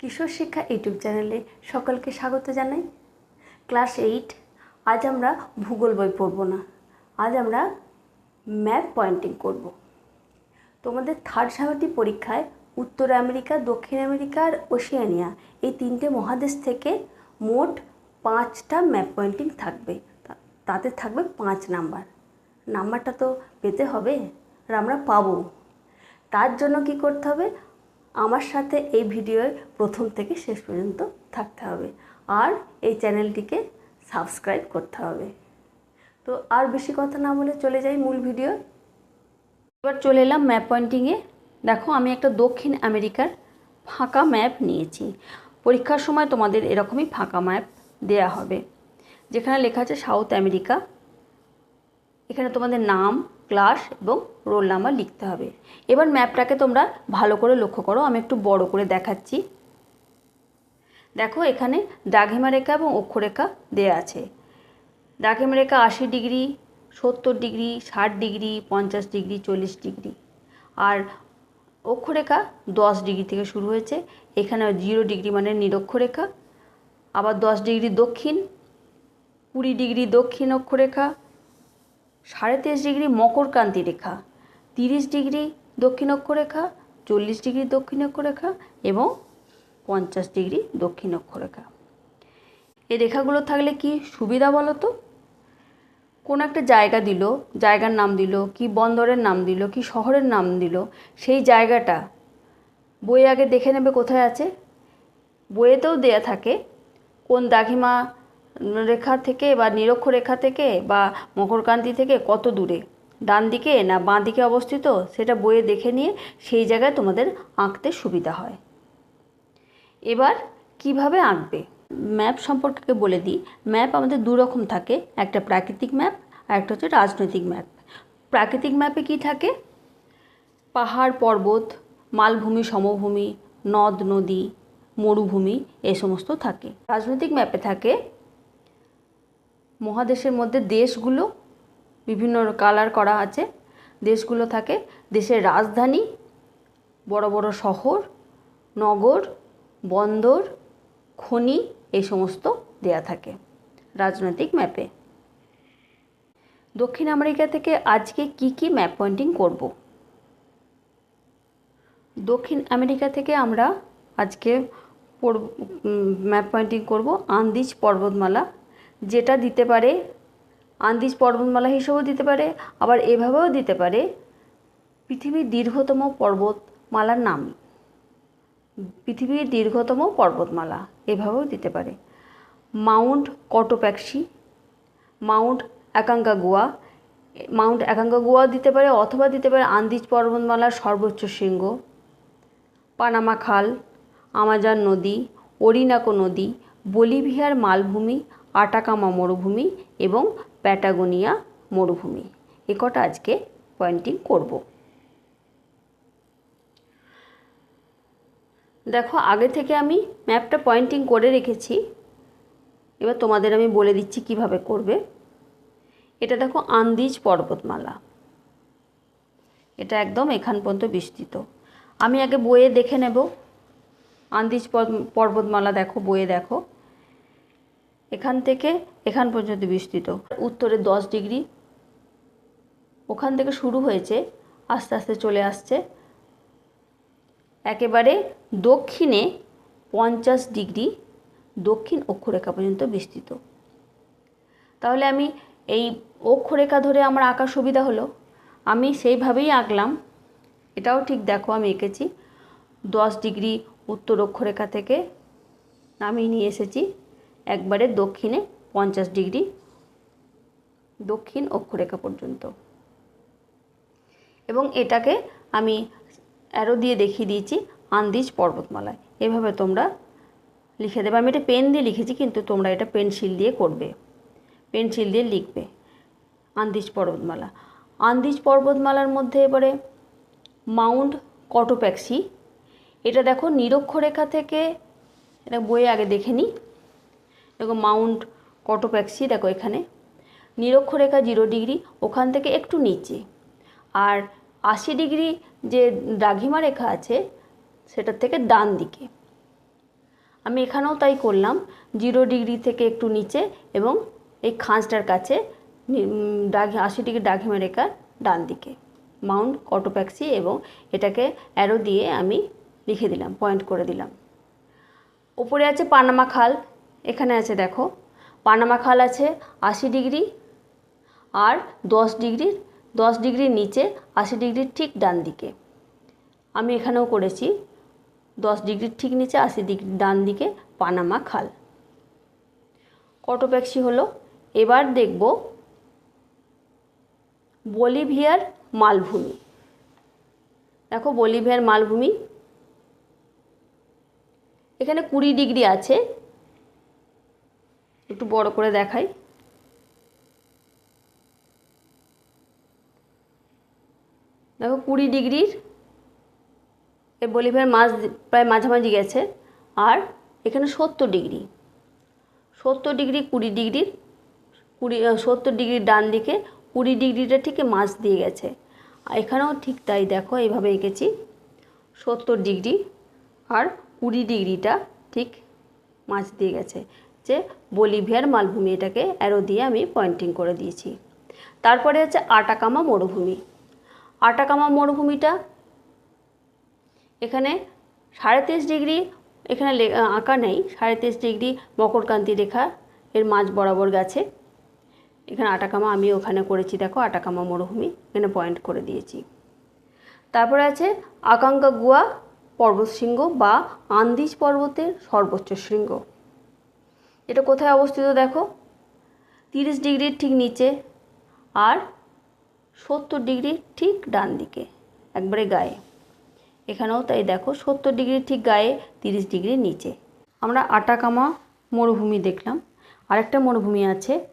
কিশোর শিক্ষা ইউটিউব চ্যানেলে সকলকে স্বাগত জানাই। ক্লাস এইট, আজ আমরা ভূগোল বই পড়ব না, আজ আমরা ম্যাপ পয়েন্টিং করব। তোমাদের থার্ড সেমিস্টার পরীক্ষায় উত্তর আমেরিকা, দক্ষিণ আমেরিকা আর ওশিয়ানিয়া, এই তিনটে মহাদেশ থেকে মোট পাঁচটা ম্যাপ পয়েন্টিং থাকবে তাতে থাকবে পাঁচ নাম্বার। নাম্বারটা তো পেতে হবে আর আমরা পাবো। তার জন্য কি করতে হবে? আমার সাথে এই ভিডিওর প্রথম থেকে শেষ পর্যন্ত থাকতে হবে। আর এই চ্যানেলটিকে সাবস্ক্রাইব করতে হবে। তো আর বেশি কথা না বলে চলে যাই মূল ভিডিও। এবার চলে এলাম ম্যাপ পয়েন্টিংয়ে দেখো, আমি একটা দক্ষিণ আমেরিকার ফাঁকা ম্যাপ নিয়েছি। পরীক্ষার সময় তোমাদের এরকমই ফাঁকা ম্যাপ দেয়া হবে। যেখানে লেখা আছে সাউথ আমেরিকা। এখানে তোমাদের নাম ক্লাস এবং রোল নাম্বার লিখতে হবে। এবার ম্যাপটাকে তোমরা ভালো করে লক্ষ্য করো, আমি একটু বড় করে দেখাচ্ছি। দেখো এখানে দ্রাঘিমা রেখা এবং অক্ষরেখা দেয়া আছে। দ্রাঘিমা রেখা আশি ডিগ্রি, সত্তর ডিগ্রি, ষাট ডিগ্রি, পঞ্চাশ ডিগ্রি, চল্লিশ ডিগ্রি। আর অক্ষরেখা দশ ডিগ্রি থেকে শুরু হয়েছে। এখানে জিরো ডিগ্রি মানে নিরক্ষরেখা, আবার দশ ডিগ্রি দক্ষিণ, কুড়ি ডিগ্রি দক্ষিণ অক্ষরেখা সাড়ে তেইশ ডিগ্রি মকরক্রান্তি রেখা, তিরিশ ডিগ্রি দক্ষিণ অক্ষরেখা, চল্লিশ ডিগ্রি দক্ষিণ অক্ষরেখা এবং পঞ্চাশ ডিগ্রি দক্ষিণ অক্ষরেখা। এই রেখাগুলো থাকলে কি সুবিধা বলো তো কোনো একটা জায়গা দিল, জায়গার নাম দিল, কি বন্দরের নাম দিল, কি শহরের নাম দিল, সেই জায়গাটা বই আগে দেখে নেবে কোথায় আছে? বইয়েতেও দেয়া থাকে কোন দাঘিমা রেখা থেকে বা নিরক্ষ রেখা থেকে বা মকরকান্তি থেকে কত দূরে? ডান দিকে না বাঁ দিকে অবস্থিত? সেটা বইয়ে দেখে নিয়ে সেই জায়গায় তোমাদের আঁকতে সুবিধা হয়। এবার কীভাবে আঁকবে? ম্যাপ সম্পর্কে বলে দিই। ম্যাপ আমাদের দু রকম থাকে। একটা প্রাকৃতিক ম্যাপ আর একটা হচ্ছে রাজনৈতিক ম্যাপ। প্রাকৃতিক ম্যাপে কি থাকে? পাহাড় পর্বত, মালভূমি, সমভূমি, নদ, নদী, মরুভূমি, এ সমস্ত থাকে। রাজনৈতিক ম্যাপে থাকে মহাদেশের মধ্যে দেশগুলো বিভিন্ন কালার করা আছে। দেশগুলো থাকে, দেশের রাজধানী, বড় বড় শহর, নগর, বন্দর, খনি, এই সমস্ত দেয়া থাকে রাজনৈতিক ম্যাপে দক্ষিণ আমেরিকা থেকে আজকে কি কি ম্যাপ পয়েন্টিং করব? দক্ষিণ আমেরিকা থেকে আমরা আজকে ম্যাপ পয়েন্টিং করব। আন্দিজ পর্বতমালা যেটা দিতে পারে, আন্দিজ পর্বতমালা হিসেবেও দিতে পারে, আবার এভাবেও দিতে পারে, পৃথিবীর দীর্ঘতম পর্বতমালার নাম। পৃথিবীর দীর্ঘতম পর্বতমালা এভাবেও দিতে পারে। Mount Cotopaxi, mount Aconcagua mount Aconcagua দিতে পারে, অথবা দিতে পারে আন্দিজ পর্বতমালার সর্বোচ্চ শৃঙ্গ, পানামা খাল, আমাজন নদী অরিনাকো নদী, বলিভিয়ার মালভূমি আটাকামা মরুভূমি এবং প্যাটাগোনিয়া মরুভূমি। এ কটা আজকে পয়েন্টিং করব। দেখো, আগে থেকে আমি ম্যাপটা পয়েন্টিং করে রেখেছি। এবার তোমাদের আমি বলে দিচ্ছি কীভাবে করবে। এটা দেখো, আন্দিজ পর্বতমালা। এটা একদম এখান পর্যন্ত বিস্তৃত। আমি আগে বইয়ে দেখে নেব। আন্দিজ পর্ব- পর্বতমালা দেখো, বইয়ে দেখো। এখান থেকে এখান পর্যন্ত বিস্তৃত। উত্তরে দশ ডিগ্রি। ওখান থেকে শুরু হয়েছে, আস্তে আস্তে চলে আসছে। একেবারে দক্ষিণে পঞ্চাশ ডিগ্রি, দক্ষিণ অক্ষরেখা পর্যন্ত বিস্তৃত। তাহলে আমি এই অক্ষরেখা ধরে আমার আঁকার সুবিধা হলো। আমি সেইভাবেই আঁকলাম। এটাও ঠিক দেখো, আমি এঁকেছি। দশ ডিগ্রি উত্তর অক্ষরেখা থেকে নামিয়ে নিয়ে এসেছি। একবারে দক্ষিণে পঞ্চাশ ডিগ্রি দক্ষিণ অক্ষরেখা পর্যন্ত। এবং এটাকে আমি অ্যারো দিয়ে দেখিয়ে দিয়েছি আন্দিজ পর্বতমালায়। এভাবে তোমরা লিখে দেবে। আমি এটা পেন দিয়ে লিখেছি, কিন্তু তোমরা এটা পেন্সিল দিয়ে করবে। পেন্সিল দিয়ে লিখবে আন্দিজ পর্বতমালা। আন্দিজ পর্বতমালার মধ্যে এবারে মাউন্ট কটোপ্যাক্সি। এটা দেখো নিরক্ষরেখা থেকে, এটা বইয়ে আগে দেখে নিই দেখো মাউন্ট কটোপ্যাক্সি, দেখো এখানে। নিরক্ষরেখা জিরো ডিগ্রি, ওখান থেকে একটু নিচে। আর আশি ডিগ্রি যে দ্রাঘিমা রেখা আছে, সেটার থেকে ডান দিকে। আমি এখানেও তাই করলাম, জিরো ডিগ্রি থেকে একটু নিচে এবং এই খাঁজটার কাছে ডাঘি আশি ডিগ্রি ডাঘিমা রেখার ডান দিকে। মাউন্ট কটোপ্যাক্সি এবং এটাকে অ্যারো দিয়ে আমি লিখে দিলাম পয়েন্ট করে দিলাম। উপরে আছে পানামা খাল এখানে আছে দেখো, পানামা খাল আছে আশি ডিগ্রি আর দশ ডিগ্রির দশ ডিগ্রির নিচে আশি ডিগ্রির ঠিক ডান দিকে। আমি এখানেও করেছি, দশ ডিগ্রির ঠিক নিচে আশি ডিগ্রি ডান দিকে পানামা খাল। কটোপ্যাক্সি হলো, এবার দেখব বলিভিয়ার মালভূমি। দেখো বলিভিয়ার মালভূমি। এখানে কুড়ি ডিগ্রি আছে একটু বড় করে দেখাই। দেখো কুড়ি ডিগ্রির এ বলিভিয়ার মাঝ প্রায় মাঝামাঝি গেছে, আর এখানে সত্তর ডিগ্রি। সত্তর ডিগ্রি, কুড়ি ডিগ্রির কুড়ি সত্তর ডিগ্রির ডান দিকে, কুড়ি ডিগ্রিটা ঠিক মাছ দিয়ে গেছে। আর এখানেও ঠিক তাই দেখো, এইভাবে এঁকেছি। সত্তর ডিগ্রি, আর কুড়ি ডিগ্রিটা ঠিক মাছ দিয়ে গেছে। যে বলিভিয়ার মালভূমি এটাকে অ্যারো দিয়ে আমি পয়েন্টিং করে দিয়েছি। তারপরে আছে আটাকামা মরুভূমি। আটাকামা মরুভূমিটা এখানে সাড়ে তেইশ ডিগ্রি, এখানে আঁকা নেই, সাড়ে তেইশ ডিগ্রি মকরকান্তি রেখা এর মাঝ বরাবর গেছে। এখানে আটাকামা আমি ওখানে করেছি, দেখো আটাকামা মরুভূমি, এখানে পয়েন্ট করে দিয়েছি। তারপরে আছে আকাঙ্কা গুয়া পর্বতশৃঙ্গ বা আন্দিজ পর্বতের সর্বোচ্চ শৃঙ্গ। এটা কোথায় অবস্থিত দেখো? তিরিশ ডিগ্রির ঠিক নিচে আর সত্তর ডিগ্রির ঠিক ডান দিকে, একবারে গায়ে। এখানেও তাই দেখো, সত্তর ডিগ্রির ঠিক গায়ে, তিরিশ ডিগ্রির নিচে। আমরা আটাকামা মরুভূমি দেখলাম। আরেকটা মরুভূমি আছে,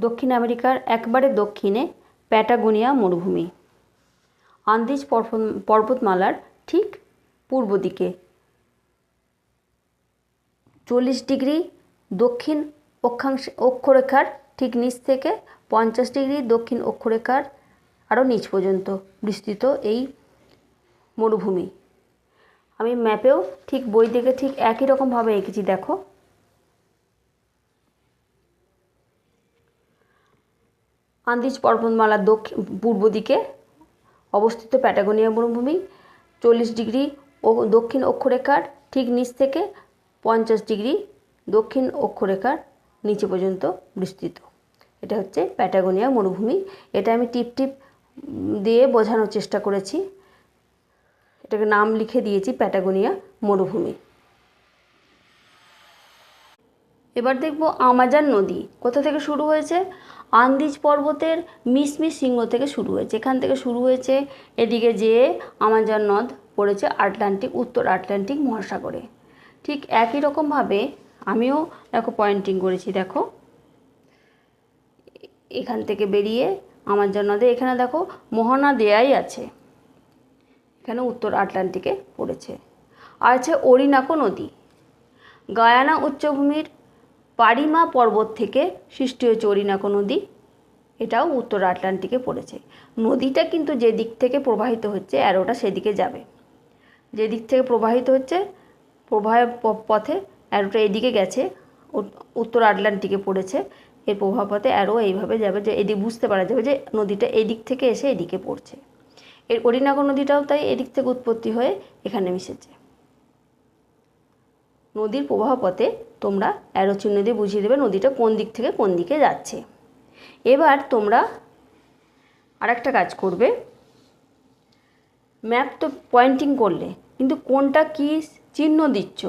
দক্ষিণ আমেরিকার একবারে দক্ষিণে প্যাটাগোনিয়া মরুভূমি। আন্দিজ পর্ব- পর্বতমালার ঠিক পূর্ব দিকে। চল্লিশ ডিগ্রি দক্ষিণ অক্ষাংশ অক্ষরেখার ঠিক নিচ থেকে পঞ্চাশ ডিগ্রি দক্ষিণ অক্ষরেখার আরও নিচ পর্যন্ত বিস্তৃত এই মরুভূমি। আমি ম্যাপেও ঠিক বই থেকে ঠিক একই রকমভাবে এঁকেছি, দেখো। আন্দিজ পর্বতমালার দক্ষিণ পূর্ব দিকে অবস্থিত প্যাটাগোনিয়া মরুভূমি, চল্লিশ ডিগ্রি ও দক্ষিণ অক্ষরেখার ঠিক নিচ থেকে পঞ্চাশ ডিগ্রি দক্ষিণ অক্ষরেখার নিচে পর্যন্ত বিস্তৃত। এটা হচ্ছে প্যাটাগোনিয়া মরুভূমি। এটা আমি টিপ টিপ দিয়ে বোঝানোর চেষ্টা করেছি। এটাকে নাম লিখে দিয়েছি, প্যাটাগোনিয়া মরুভূমি। এবার দেখব আমাজন নদী। কোথা থেকে শুরু হয়েছে? আন্দিজ পর্বতের মিসমিস সিংহ থেকে শুরু হয়েছে। এখান থেকে শুরু হয়েছে এদিকে যেয়ে আমাজন নদ পড়েছে আটলান্টিক, উত্তর আটলান্টিক মহাসাগরে। ঠিক একই রকমভাবে আমিও দেখো পয়েন্টিং করেছি, দেখো। এখান থেকে বেরিয়ে আমাজন নদে এখানে দেখো মোহনা দেয়াই আছে। এখানে উত্তর আটলান্টিকে পড়েছে। আর আছে অরিনাকো নদী। গায়ানা উচ্চভূমির পারিমা পর্বত থেকে সৃষ্টি হয়েছে অরিনাকো নদী। এটাও উত্তর আটলান্টিকে পড়েছে। নদীটা কিন্তু যে দিক থেকে প্রবাহিত হচ্ছে, অ্যারোটা সেদিকে যাবে। যে দিক থেকে প্রবাহিত হচ্ছে প্রবাহের প- পথে অ্যারোটা এদিকে গেছে, উত- উত্তর আটলান্টিকে পড়েছে। এর প্রভাব পথে অ্যারো এইভাবে যাবে যে এদিক বুঝতে পারা যাবে যে নদীটা এদিক থেকে এসে এদিকে পড়ছে। এর অরিনাকো নদীটাও তাই এদিক থেকে উৎপত্তি হয়ে এখানে মিশেছে। নদীর প্রবাহ পথে তোমরা অ্যারো চিহ্ন দিয়ে বুঝিয়ে দেবে নদীটা কোন দিক থেকে কোন দিকে যাচ্ছে। এবার তোমরা আরেকটা কাজ করবে। ম্যাপ তো পয়েন্টিং করলে, কিন্তু কোনটা কি চিহ্ন দিচ্ছ?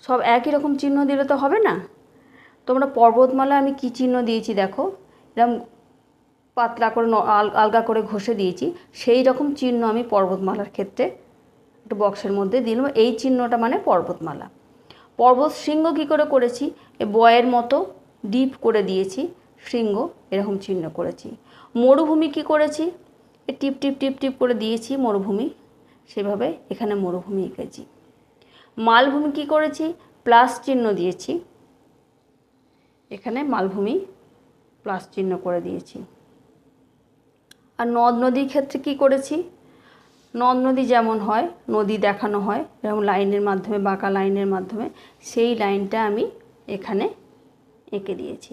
সব একই রকম চিহ্ন দিলে তো হবে না। তোমরা পর্বতমালা আমি কি চিহ্ন দিয়েছি দেখো। এরকম পাতলা করে আল- আলগা করে ঘষে দিয়েছি। সেই রকম চিহ্ন আমি পর্বতমালার ক্ষেত্রে একটা বক্সের মধ্যে দিলাম। এই চিহ্নটা মানে পর্বতমালা। পর্বত শৃঙ্গ কী করে করেছি? এ বয়ের মতো ডিপ করে দিয়েছি শৃঙ্গ, এরকম চিহ্ন করেছি। মরুভূমি কি করেছি? এ টিপ টিপ টিপ টিপ করে দিয়েছি মরুভূমি। সেভাবে এখানে মরুভূমি এঁকেছি। মালভূমি কি করেছি? প্লাস চিহ্ন দিয়েছি। এখানে মালভূমি প্লাস চিহ্ন করে দিয়েছি। আর নদ নদীর ক্ষেত্রে কি করেছি? নদ নদী যেমন হয়, নদী দেখানো হয় এরকম লাইনের মাধ্যমে, বাঁকা লাইনের মাধ্যমে, সেই লাইনটা আমি এখানে এঁকে দিয়েছি।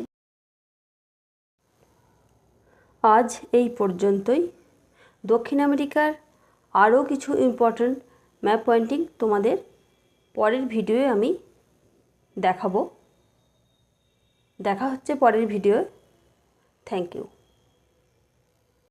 আজ এই পর্যন্তই। দক্ষিণ আমেরিকার আরও কিছু ইম্পর্ট্যান্ট ম্যাপ পয়েন্টিং তোমাদের পরের ভিডিওয়ে আমি দেখাবো। দেখা হচ্ছে পরের ভিডিও থ্যাংক ইউ।